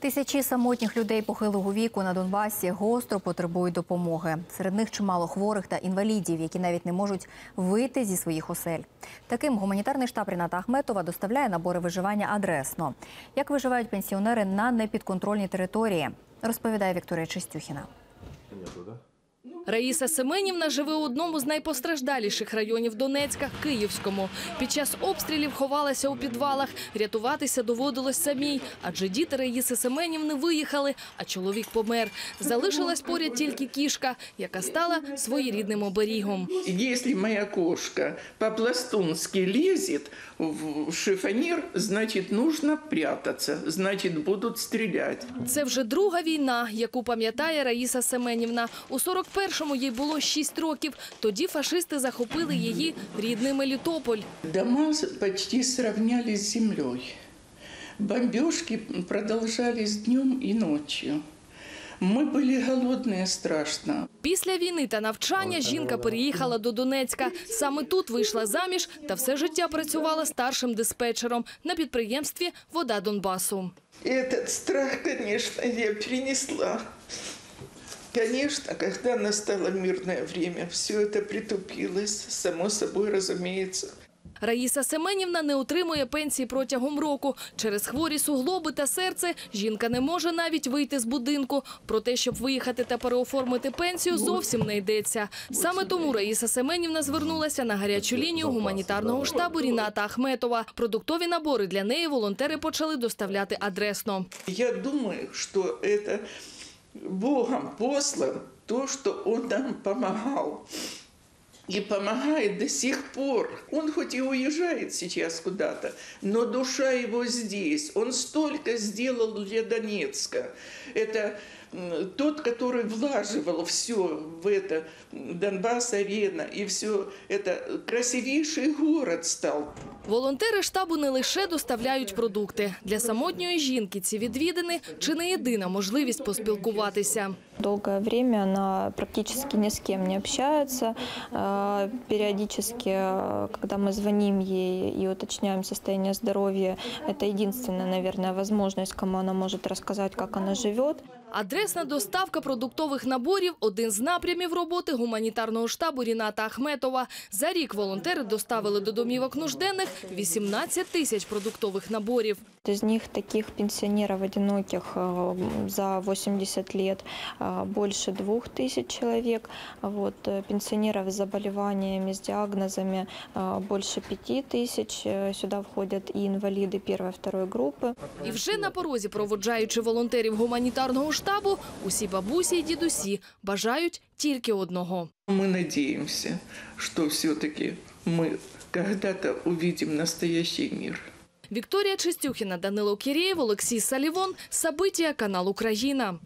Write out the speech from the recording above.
Тисячі самотніх людей похилого віку на Донбасі гостро потребують допомоги. Серед них чимало хворих та інвалідів, які навіть не можуть вийти зі своїх осель. Таким гуманітарний штаб Ріната Ахметова доставляє набори виживання адресно. Як виживають пенсіонери на непідконтрольній території, розповідає Вікторія Чистюхіна. Раїса Семенівна живе у одному з найпостраждаліших районів Донецька – Київському. Під час обстрілів ховалася у підвалах. Рятуватися доводилось самій, адже діти Раїси Семенівни виїхали, а чоловік помер. Залишилась поряд тільки кішка, яка стала своєрідним оберігом. Если моя кошка по-пластунски лезет в шифонер, значит, нужно прятаться, значит, будут стрелять. Це вже друга війна, яку пам'ятає Раїса Семенівна. У 41-му їй було 6 років. Тоді фашисти захопили її рідний Мелітополь. Дома почти сравнялись с землей. Бомбежки продолжались днем и ночью. Мы были голодные страшно. Після війни та навчання жінка переїхала до Донецька. Саме тут вийшла заміж та все життя працювала старшим диспетчером на підприємстві «Вода Донбасу». Этот страх, конечно, я перенесла. Конечно, когда настало мирное время, все это притупилось, само собой разумеется. Раїса Семенівна не отримує пенсії протягом року. Через хворі суглоби та серце жінка не може навіть вийти з будинку. Про те, щоб виїхати та переоформити пенсію, зовсім не йдеться. Саме тому Раїса Семенівна звернулася на гарячу лінію гуманітарного штабу Ріната Ахметова. Продуктові набори для неї волонтери почали доставляти адресно. Я думаю, что это Богом послан то, что Он нам помогал. И помогает до сих пор. Он хоть и уезжает сейчас куда-то, но душа его здесь. Он столько сделал для Донецка. Это тот, который влаживал все в это, Донбасс-арена, и все это красивейший город стал. Волонтери штабу не лише доставляють продукти. Для самотньої жінки ці відвідини – чи не єдина можливість поспілкуватися. Долгое время она практически ни с кем не общается. Э, Периодически, э, когда мы звоним ей и уточняем состояние здоровья, это единственная, наверное, возможность, кому она может рассказать, как она живет. Адресна доставка продуктових наборів – один з напрямів роботи гуманітарного штабу Ріната Ахметова. За рік волонтери доставили до домівок нужденних 18 тисяч продуктових наборів. Из них таких пенсионеров одиноких э, за 80 лет э, больше двух тысяч человек. Вот, э, пенсионеров с заболеваниями, с диагнозами э, больше пяти тысяч. Э, Сюда входят и инвалиды первой, второй группы. І вже на порозі, проводжаючи волонтерів гуманітарного штабу, усі бабусі й дідусі бажають тільки одного. Мы надеемся, что все-таки мы когда-то увидим настоящий мир. Вікторія Чистюхіна, Данило Кірєєв, Олексій Салівон, Сабитія, канал Україна.